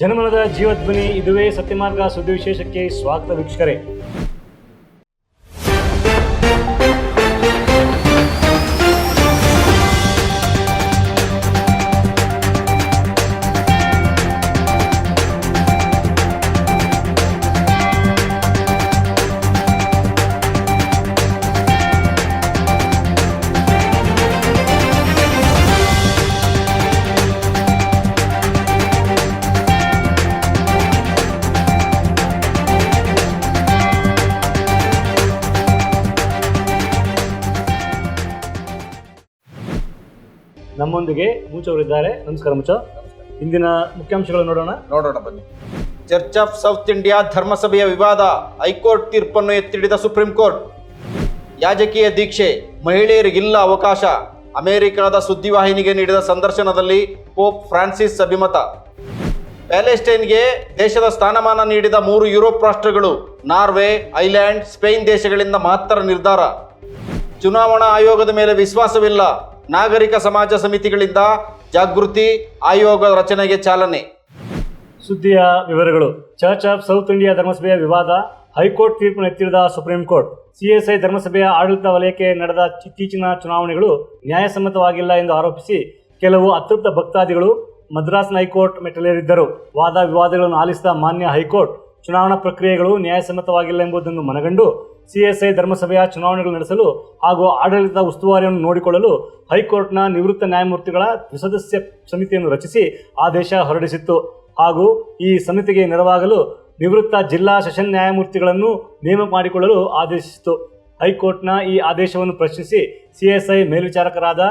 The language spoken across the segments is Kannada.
ಜನಮನದ ಜೀವಧ್ವನಿ ಇದುವೇ ಸತ್ಯಮಾರ್ಗ ಸುದ್ದಿ ವಿಶೇಷಕ್ಕೆ ಸ್ವಾಗತ ವೀಕ್ಷಕರೇ. ನಮ್ಮೊಂದಿಗೆ ಮುಚ್ಚವರಿದ್ದಾರೆ ನಮಸ್ಕಾರ ಮುಂಚ ಇಂದಿನ ಮುಖ್ಯಾಂಶಗಳು ನೋಡೋಣ. ನೋಡೋಣ ಬನ್ನಿ. ಚರ್ಚ್ ಆಫ್ ಸೌತ್ ಇಂಡಿಯಾ ಧರ್ಮಸಭೆಯ ವಿವಾದ, ಹೈಕೋರ್ಟ್ ತೀರ್ಪನ್ನು ಎತ್ತಿಡಿದ ಸುಪ್ರೀಂ ಕೋರ್ಟ್. ಯಾಜಕೀಯ ದೀಕ್ಷೆ, ಮಹಿಳೆಯರಿಗಿಲ್ಲ ಅವಕಾಶ. ಅಮೆರಿಕದ ಸುದ್ದಿವಾಹಿನಿಗೆ ನೀಡಿದ ಸಂದರ್ಶನದಲ್ಲಿ ಪೋಪ್ ಫ್ರಾನ್ಸಿಸ್ ಅಭಿಮತ. ಪ್ಯಾಲೆಸ್ಟೈನ್ಗೆ ದೇಶದ ಸ್ಥಾನಮಾನ ನೀಡಿದ ಮೂರು ಯುರೋಪ್ ರಾಷ್ಟ್ರಗಳು, ನಾರ್ವೆ, ಐಲ್ಯಾಂಡ್, ಸ್ಪೇನ್ ದೇಶಗಳಿಂದ ಮಾತ್ರ ನಿರ್ಧಾರ. ಚುನಾವಣಾ ಆಯೋಗದ ಮೇಲೆ ವಿಶ್ವಾಸವಿಲ್ಲ. ನಾಗರಿಕ ಸಮಾಜ ಸಮಿತಿಗಳಿಂದ ಜಾಗೃತಿ ಆಯೋಗ ರಚನೆಗೆ ಚಾಲನೆ. ಸುದ್ದಿಯ ವಿವರಗಳು. ಚರ್ಚ್ ಆಫ್ ಸೌತ್ ಇಂಡಿಯಾ ಧರ್ಮಸಭೆಯ ವಿವಾದ, ಹೈಕೋರ್ಟ್ ತೀರ್ಪು ಎತ್ತಿರದ ಸುಪ್ರೀಂ ಕೋರ್ಟ್ ಸಿಎಸ್ಐ ಧರ್ಮಸಭೆಯ ಆಡಳಿತ ವಲಯಕ್ಕೆ ನಡೆದ ಇತ್ತೀಚಿನ ಚುನಾವಣೆಗಳು ನ್ಯಾಯಸಮ್ಮತವಾಗಿಲ್ಲ ಎಂದು ಆರೋಪಿಸಿ ಕೆಲವು ಅತೃಪ್ತ ಭಕ್ತಾದಿಗಳು ಮದ್ರಾಸ್ನ ಹೈಕೋರ್ಟ್ ಮೆಟ್ಟಲೇರಿದ್ದರು. ವಾದ ವಿವಾದಗಳನ್ನು ಆಲಿಸಿದ ಮಾನ್ಯ ಹೈಕೋರ್ಟ್ ಚುನಾವಣಾ ಪ್ರಕ್ರಿಯೆಗಳು ನ್ಯಾಯಸಮ್ಮತವಾಗಿಲ್ಲ ಎಂಬುದನ್ನು ಮನಗಂಡು ಸಿಎಸ್ಐ ಧರ್ಮಸಭೆಯ ಚುನಾವಣೆಗಳು ನಡೆಸಲು ಹಾಗೂ ಆಡಳಿತದ ಉಸ್ತುವಾರಿಯನ್ನು ನೋಡಿಕೊಳ್ಳಲು ಹೈಕೋರ್ಟ್ನ ನಿವೃತ್ತ ನ್ಯಾಯಮೂರ್ತಿಗಳ ದ್ವಿಸದಸ್ಯ ಸಮಿತಿಯನ್ನು ರಚಿಸಿ ಆದೇಶ ಹೊರಡಿಸಿತ್ತು. ಹಾಗೂ ಈ ಸಮಿತಿಗೆ ನೆರವಾಗಲು ನಿವೃತ್ತ ಜಿಲ್ಲಾ ಸೆಷನ್ ನ್ಯಾಯಮೂರ್ತಿಗಳನ್ನು ನೇಮಕ ಮಾಡಿಕೊಳ್ಳಲು ಆದೇಶಿಸಿತು ಹೈಕೋರ್ಟ್ನ ಈ ಆದೇಶವನ್ನು ಪ್ರಶ್ನಿಸಿ ಸಿಎಸ್ಐ ಮೇಲ್ವಿಚಾರಕರಾದ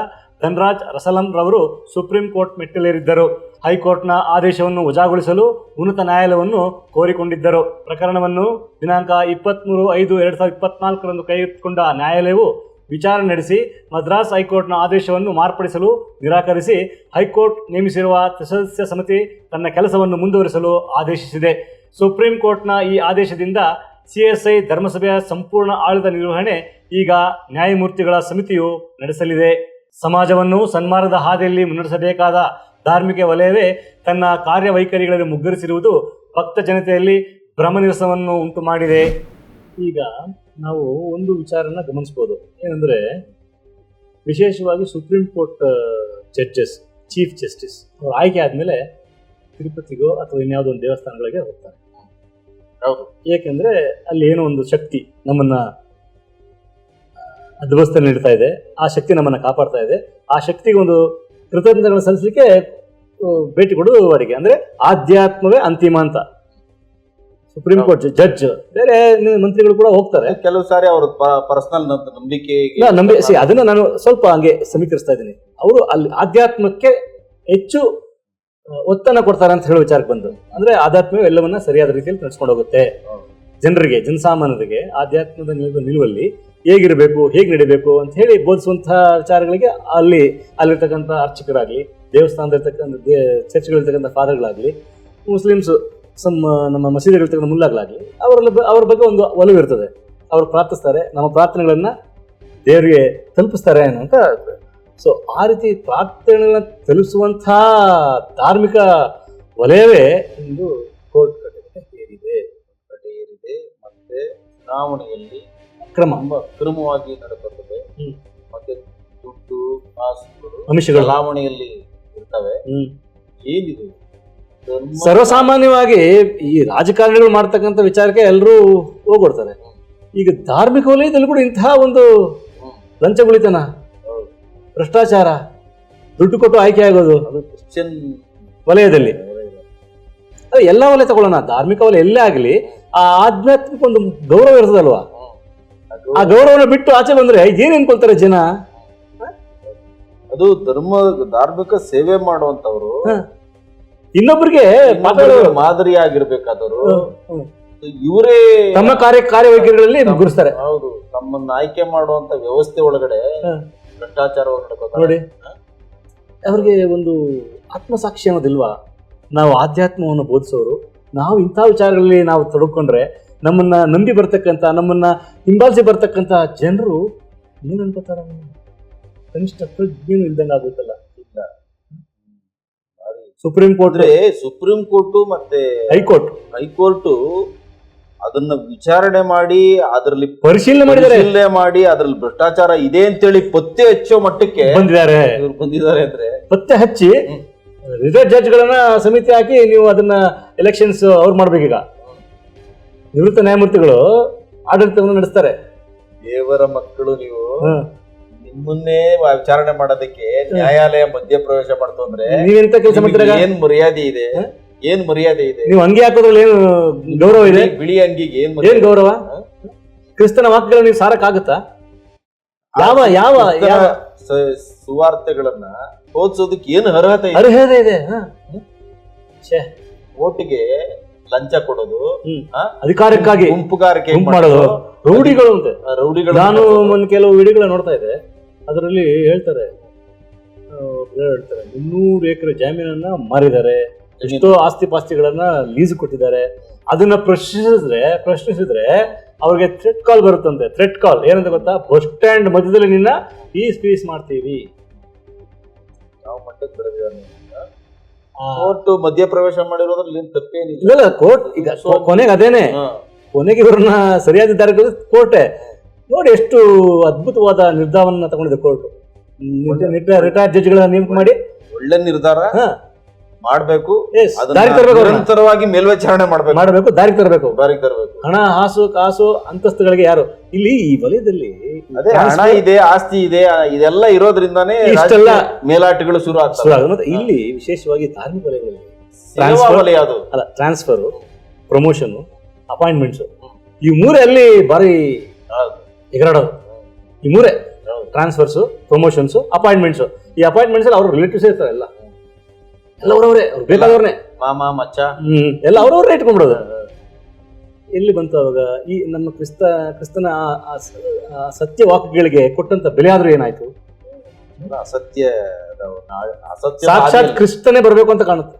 ಧನ್ರಾಜ್ ರಸಲಂ ರವರು ಸುಪ್ರೀಂ ಕೋರ್ಟ್ ಮೆಟ್ಟಿಲೇರಿದ್ದರು. ಹೈಕೋರ್ಟ್ನ ಆದೇಶವನ್ನು ವಜಾಗೊಳಿಸಲು ಉನ್ನತ ನ್ಯಾಯಾಲಯವನ್ನು ಕೋರಿಕೊಂಡಿದ್ದರು. ಪ್ರಕರಣವನ್ನು ದಿನಾಂಕ ಇಪ್ಪತ್ತ್ಮೂರು ಐದು ಎರಡು ಸಾವಿರದ ಇಪ್ಪತ್ನಾಲ್ಕರಂದು ಕೈಗೆತ್ತಿಕೊಂಡ ನ್ಯಾಯಾಲಯವು ವಿಚಾರಣೆ ನಡೆಸಿ ಮದ್ರಾಸ್ ಹೈಕೋರ್ಟ್ನ ಆದೇಶವನ್ನು ಮಾರ್ಪಡಿಸಲು ನಿರಾಕರಿಸಿ ಹೈಕೋರ್ಟ್ ನೇಮಿಸಿರುವ ತ್ರಿಸದಸ್ಯ ಸಮಿತಿ ತನ್ನ ಕೆಲಸವನ್ನು ಮುಂದುವರಿಸಲು ಆದೇಶಿಸಿದೆ. ಸುಪ್ರೀಂ ಕೋರ್ಟ್ನ ಈ ಆದೇಶದಿಂದ ಸಿಎಸ್ಐ ಧರ್ಮಸಭೆಯ ಸಂಪೂರ್ಣ ಆಡಳಿತ ನಿರ್ವಹಣೆ ಈಗ ನ್ಯಾಯಮೂರ್ತಿಗಳ ಸಮಿತಿಯು ನಡೆಸಲಿದೆ. ಸಮಾಜವನ್ನು ಸನ್ಮಾರ್ಗದ ಹಾದಿಯಲ್ಲಿ ಮುನ್ನಡೆಸಬೇಕಾದ ಧಾರ್ಮಿಕ ವಲಯವೇ ತನ್ನ ಕಾರ್ಯವೈಖರಿಗಳಲ್ಲಿ ಮುಗ್ಗರಿಸಿರುವುದು ಭಕ್ತ ಜನತೆಯಲ್ಲಿ ಭ್ರಮನಿರಸವನ್ನು ಉಂಟು ಮಾಡಿದೆ ಈಗ ನಾವು ಒಂದು ವಿಚಾರನ ಗಮನಿಸ್ಬೋದು. ಏನಂದ್ರೆ ವಿಶೇಷವಾಗಿ supreme court judges chief justice ಅವರು ಆಯ್ಕೆ ಆದಮೇಲೆ ತಿರುಪತಿಗೋ ಅಥವಾ ಇನ್ಯಾವುದೋ ಒಂದು ದೇವಸ್ಥಾನಗಳಿಗೆ ಹೋಗ್ತಾರೆ. ಹೌದು. ಏಕೆಂದರೆ ಅಲ್ಲಿ ಏನೋ ಒಂದು ಶಕ್ತಿ ನಮ್ಮನ್ನ ಧ್ವಸ್ತ ನೀಡ್ತಾ ಇದೆ. ಆ ಶಕ್ತಿ ನಮ್ಮನ್ನ ಕಾಪಾಡ್ತಾ ಇದೆ. ಆ ಶಕ್ತಿಗೆ ಒಂದು ಕೃತಜ್ಞತೆಗಳನ್ನು ಸಲ್ಲಿಸಲಿಕ್ಕೆ ಭೇಟಿ ಕೊಡೋದು ಅವರಿಗೆ. ಅಂದ್ರೆ ಆಧ್ಯಾತ್ಮವೇ ಅಂತಿಮ ಅಂತ. Supreme court judge. ಬೇರೆ ಮಂತ್ರಿಗಳು ಕೂಡ ಹೋಗ್ತಾರೆ. ಕೆಲವು ಸಾರಿ ಅವರು ಪರ್ಸನಲ್ ನಂಬಿಕೆ ನಂಬಿಕೆ ನಂಬಿ ಸಿ ಅದನ್ನ ನಾನು ಸ್ವಲ್ಪ ಹಂಗೆ ಸಮೀಕರಿಸ್ತಾ ಇದ್ದೀನಿ. ಅವರು ಅಲ್ಲಿ ಆಧ್ಯಾತ್ಮಕ್ಕೆ ಹೆಚ್ಚು ಒತ್ತನ್ನು ಕೊಡ್ತಾರೆ ಅಂತ ಹೇಳೋ ವಿಚಾರಕ್ಕೆ ಬಂದು. ಅಂದ್ರೆ ಆಧ್ಯಾತ್ಮವೇ ಎಲ್ಲವನ್ನ ಸರಿಯಾದ ರೀತಿಯಲ್ಲಿ ನಡೆಸ್ಕೊಂಡು ಹೋಗುತ್ತೆ. ಜನರಿಗೆ ಜನಸಾಮಾನ್ಯರಿಗೆ ಆಧ್ಯಾತ್ಮದ ನಿಲುವು ನಿಲುವಲ್ಲಿ ಹೇಗಿರಬೇಕು, ಹೇಗೆ ನಡಿಬೇಕು ಅಂತ ಹೇಳಿ ಬೋಧಿಸುವಂತಹ ವಿಚಾರಗಳಿಗೆ ಅಲ್ಲಿ, ಅಲ್ಲಿರ್ತಕ್ಕಂಥ ಅರ್ಚಕರಾಗಲಿ ದೇವಸ್ಥಾನದಲ್ಲಿರ್ತಕ್ಕಂಥ ದೇ ಚರ್ಚ್ಗಳಿರ್ತಕ್ಕಂಥ ಫಾದರ್ಗಳಾಗಲಿ, ಮುಸ್ಲಿಮ್ಸ್, ಸಮ್, ನಮ್ಮ ಮಸೀದಿಗಳಿರ್ತಕ್ಕಂಥ ಮುಲ್ಲಾಗ್ಲಾಗಲಿ ಅವರ ಅವ್ರ ಬಗ್ಗೆ ಒಂದು ಒಲವು ಇರ್ತದೆ. ಅವರು ಪ್ರಾರ್ಥಿಸ್ತಾರೆ, ನಮ್ಮ ಪ್ರಾರ್ಥನೆಗಳನ್ನು ದೇವರಿಗೆ ತಲುಪಿಸ್ತಾರೆ ಅಂತ ಸೊ ಆ ರೀತಿ ಪ್ರಾರ್ಥನೆಗಳನ್ನ ತಲುಪಿಸುವಂಥ ಧಾರ್ಮಿಕ ವಲಯವೇ ಒಂದು ಕೋರ್ಟ್ ಕಟ್ಟೆ ಏರಿದೆ. ಕಟ್ಟೆ ಏರಿದೆ. ಮತ್ತೆ ಚುನಾವಣೆಯಲ್ಲಿ ಕ್ರಮ ತುಂಬಾ ಕ್ರಮವಾಗಿ ಹ್ಮ್. ಮತ್ತೆ ದುಡ್ಡು ಅಂಶಗಳು ಚಲಾವಣೆಯಲ್ಲಿ ಇರ್ತವೆ. ಹ್ಮ್. ಏನಿದು? ಧರ್ಮ ಸರ್ವಸಾಮಾನ್ಯವಾಗಿ ಈ ರಾಜಕಾರಣಿಗಳು ಮಾಡ್ತಕ್ಕಂಥ ವಿಚಾರಕ್ಕೆ ಎಲ್ಲರೂ ಹೋಗ್ಬಿಡ್ತಾರೆ. ಈಗ ಧಾರ್ಮಿಕ ವಲಯದಲ್ಲಿ ಕೂಡ ಇಂತಹ ಒಂದು ಹ್ಮ್. ಲಂಚಗುಳಿತನ ಹೌದು. ಭ್ರಷ್ಟಾಚಾರ ದುಡ್ಡು ಕೊಟ್ಟು ಆಯ್ಕೆ ಆಗೋದು. ಅದು ಕ್ರಿಶ್ಚಿಯನ್ ವಲಯದಲ್ಲಿ. ಎಲ್ಲ ವಲಯ ತಗೊಳ್ಳೋಣ. ಧಾರ್ಮಿಕ ವಲಯ ಎಲ್ಲೇ ಆಗಲಿ ಆ ಆಧ್ಯಾತ್ಮಿಕ ಒಂದು ಗೌರವ ಇರ್ತದಲ್ವಾ? ಆ ಗೌರವನ ಬಿಟ್ಟು ಆಚೆ ಬಂದ್ರೆ ಏನ್ ಅನ್ಕೊಳ್ತಾರೆ ಜನ? ಅದು ಧರ್ಮ ಧಾರ್ಮಿಕ ಸೇವೆ ಮಾಡುವಂತವ್ರು ಇನ್ನೊಬ್ರಿಗೆ ಇನ್ನೊಬ್ಬರಿಗೆ ಮಾದರಿ ಮಾದರಿಯಾಗಿರ್ಬೇಕಾದವರು. ಇವರೇ ತಮ್ಮ ಕಾರ್ಯ ಕಾರ್ಯವೈಖರಿಗಳಲ್ಲಿ ಗುರುಸ್ತಾರೆ. ಹೌದು ತಮ್ಮನ್ನ ಆಯ್ಕೆ ಮಾಡುವಂತ ವ್ಯವಸ್ಥೆ ಒಳಗಡೆ ಭ್ರಷ್ಟಾಚಾರ. ನೋಡಿ. ಅವ್ರಿಗೆ ಒಂದು ಆತ್ಮಸಾಕ್ಷಿ ಅನ್ನೋದಿಲ್ವಾ? ನಾವು ಆಧ್ಯಾತ್ಮವನ್ನು ಬೋಧಿಸೋರು ನಾವು ಇಂಥ ವಿಚಾರಗಳಲ್ಲಿ ನಾವು ತೊಡಕೊಂಡ್ರೆ ನಮ್ಮನ್ನ ನಂಬಿ ಬರ್ತಕ್ಕಂಥ ನಮ್ಮನ್ನ ಹಿಂಬಾಲಿಸಿ ಬರ್ತಕ್ಕಂಥ ಜನರು ಏನ್ ಅನ್ಕೋತಾರ ಕನಿಷ್ಠ ಪ್ರಜ್ಞೆನೂ ಇಲ್ದಂಗೆ ಆಗುತ್ತಲ್ಲ ಇಲ್ಲ. ಸುಪ್ರೀಂ ಕೋರ್ಟ್ ಸುಪ್ರೀಂ ಕೋರ್ಟ್ ಮತ್ತೆ ಹೈಕೋರ್ಟ್ ಹೈಕೋರ್ಟ್ ಅದನ್ನ ವಿಚಾರಣೆ ಮಾಡಿ ಅದರಲ್ಲಿ ಪರಿಶೀಲನೆ ಮಾಡಿದ್ದಾರೆ. ಪರಿಶೀಲನೆ ಮಾಡಿ ಅದ್ರಲ್ಲಿ ಭ್ರಷ್ಟಾಚಾರ ಇದೆ ಅಂತೇಳಿ ಪತ್ತೆ ಹಚ್ಚೋ ಮಟ್ಟಕ್ಕೆ ಬಂದಿದ್ದಾರೆ. ಇವ್ರು ಬಂದಿದ್ದಾರೆ ಅಂದ್ರೆ. ಪತ್ತೆ ಹಚ್ಚಿ ರಿಸರ್ವ್ ಜಡ್ಜ್ಗಳನ್ನ ಸಮಿತಿ ಹಾಕಿ ನೀವು ಅದನ್ನ ಎಲೆಕ್ಷನ್ಸ್ ಅವ್ರು ಮಾಡ್ಬೇಕೀಗ. ನಿವೃತ್ತ ನ್ಯಾಯಮೂರ್ತಿಗಳು ಆಡಳಿತವನ್ನು ನಡೆಸ್ತಾರೆ. ದೇವರ ಮಕ್ಕಳು ನೀವು ಹ್ಮ್. ನಿಮ್ಮನ್ನೇ ವಿಚಾರಣೆ ಮಾಡೋದಕ್ಕೆ ನ್ಯಾಯಾಲಯ ಮಧ್ಯಪ್ರವೇಶ ಮಾಡ್ತು ಅಂದ್ರೆ ನೀವೆಂತ ಕೆಲಸ ಮಾಡ್ತೀರಾಗ ನಿಮಗೆ ಏನ್ ಮರ್ಯಾದೆ ಇದೆ? ಏನ್ ಮರ್ಯಾದೆ ಇದೆ? ನೀವು ಅಂಗಿ ಹಾಕೋದ್ರಲ್ಲಿ ಏನು ಗೌರವ ಇದೆ? ಬಿಳಿ- ಬಿಳಿ ಅಂಗಿಗೆ ಏನ್ ಏನ್ ಮರ್ಯಾದೆ ಗೌರವ ಹ? ಕ್ರಿಸ್ತನ ವಾಕ್ಯಗಳು ನೀವು ಸಾರಕ್ಕಾಗುತ್ತಾ? ಯಾವ ಯಾವ ಕ್ರಿಸ್ತನ ಯಾವ ಸ- ಸುವಾರ್ತೆಗಳನ್ನ ಓದಿಸೋದಕ್ಕೆ ಏನು ಅರ್ಹತೆ ಇದೆ? ಅರ್ಹತೆ ಇದೆ ಹ. ಛೇ, ಓಟಿಗೆ ಲಂಚ ಕೊಡೋದು? ಅಧಿಕಾರಕ್ಕಾಗಿ ಗುಂಪುಗಾರಿಕೆ ಗುಂಪು ಮಾಡೋದು. ರೌಡಿಗಳು ಅಂತೆ. ರೌಡಿಗಳು ನಾನು ಒಂದು ಕೆಲವು ವಿಡಿಯೋಗಳ ನೋಡ್ತಾ ಇದ್ದೆ. ಅದರಲ್ಲಿ ಹೇಳ್ತಾರೆ. ಹೇಳ್ತಾರೆ ಮುನ್ನೂರು ಎಕರೆ ಜಮೀನನ್ನ ಮಾರಿದ್ದಾರೆ. ಎಷ್ಟೋ ಆಸ್ತಿ ಪಾಸ್ತಿಗಳನ್ನ ಲೀಸ್ ಕೊಟ್ಟಿದ್ದಾರೆ. ಅದನ್ನ ಪ್ರಶ್ನಿಸಿದ್ರೆ ಪ್ರಶ್ನಿಸಿದ್ರೆ ಅವ್ರಿಗೆ ಥ್ರೆಟ್ ಕಾಲ್ ಬರುತ್ತಂತೆ. ಥ್ರೆಟ್ ಕಾಲ್ ಏನಂತ ಗೊತ್ತಾ? ಬಸ್ ಸ್ಟ್ಯಾಂಡ್ ಮಧ್ಯದಲ್ಲಿ ನಿನ್ನ ಪೀಸ್ ಪೀಸ್ ಮಾಡ್ತೀವಿ. ಯಾವ ಮಟ್ಟಕ್ಕೆ ಬೆಳೆದಿದ್ದಾರೆ? ಕೋರ್ಟ್ ಮಧ್ಯಪ್ರವೇಶ ಮಾಡಿರೋದ್ರಲ್ಲಿ ಏನ್ ತಪ್ಪೇನಿಲ್ಲ. ಇಲ್ಲ ಕೋರ್ಟ್ ಈಗ ಕೊನೆಗೆ ಅದೇನೆ. ಕೊನೆಗೆ ಇವ್ರನ್ನ ಸರಿಯಾದ ದಾರಿಗೆ ಕೋರ್ಟೆ. ನೋಡಿ ಎಷ್ಟು ಅದ್ಭುತವಾದ ನಿರ್ಧಾರವನ್ನ ತಗೊಂಡಿದೆ ಕೋರ್ಟ್. ರಿಟೈರ್ಡ್ ಜಡ್ಜ್ಗಳನ್ನ ನೇಮಕ ಮಾಡಿ. ಒಳ್ಳೆ ನಿರ್ಧಾರ. ಹಾ, ಮಾಡ್ಬೇಕು. ನಿರಂತರವಾಗಿ ಮೇಲ್ವಿಚಾರಣೆ ಮಾಡ್ಬೇಕು. ಮಾಡಬೇಕು ದಾರಿ ತರಬೇಕು. ದಾರಿ ತರಬೇಕು. ಹಣ ಹಾಸು ಕಾಸು ಅಂತಸ್ತುಗಳಿಗೆ ಯಾರು? ಇಲ್ಲಿ ಈ ವಲಯದಲ್ಲಿ ಅದೇ ಹಣ ಇದೆ ಆಸ್ತಿ ಇದೆ ಇದೆಲ್ಲ ಇರೋದ್ರಿಂದಾನೇ ಇಷ್ಟೆಲ್ಲ ಮೇಲಾಟಗಳು ಶುರು. ಮತ್ತೆ ಇಲ್ಲಿ ವಿಶೇಷವಾಗಿ ಧಾರ್ಮಿಕ ವಲಯಗಳಲ್ಲಿ ವಲಯ ಅದು ಅಲ್ಲ ಟ್ರಾನ್ಸ್ಫರ್ ಪ್ರಮೋಷನ್ ಅಪಾಯಿಂಟ್ಮೆಂಟ್ಸ್ ಈ ಮೂರೇ ಅಲ್ಲಿ ಬಾರಿ. ಎಗರಾಡೋದು ಈ ಮೂರೇ. ಟ್ರಾನ್ಸ್ಫರ್ಸ್ ಪ್ರಮೋಷನ್ಸ್ ಅಪಾಯಿಂಟ್ಮೆಂಟ್ಸ್ ಈ ಅಪಾಯಿಂಟ್ಮೆಂಟ್ಸ್ ಅವ್ರ ರಿಲೇಟಿವ್ಸ್ ಇರ್ತಾರೆ ಎಲ್ಲ. ಎಲ್ಲ ಅವ್ರವ್ರೆ ಅವ್ರು ಬೇಕಾದವ್ರನ್ನೇ. ಮಾಮ ಮಚ್ಚ. ಹ್ಮ್ ಎಲ್ಲ ಅವ್ರವ್ರೇ ಇಟ್ಕೊಂಡ್ಬಿಡೋದು. ಎಲ್ಲಿ ಬಂತು ಅವಾಗ? ಈ ನಮ್ಮ ಕ್ರಿಸ್ತ ಕ್ರಿಸ್ತನ ಆ- ಆ ಸ- ಆ ಸತ್ಯ ವಾಕ್ಯಗಳಿಗೆ ಕೊಟ್ಟಂತ ಬೆಲೆ ಆದ್ರೂ ಏನಾಯ್ತು? ಅಸತ್ಯ ಅಸತ್ಯ ಸಾಕ್ಷಾತ್ ಕ್ರಿಸ್ತನೇ ಬರ್ಬೇಕು ಅಂತ ಕಾಣುತ್ತೆ.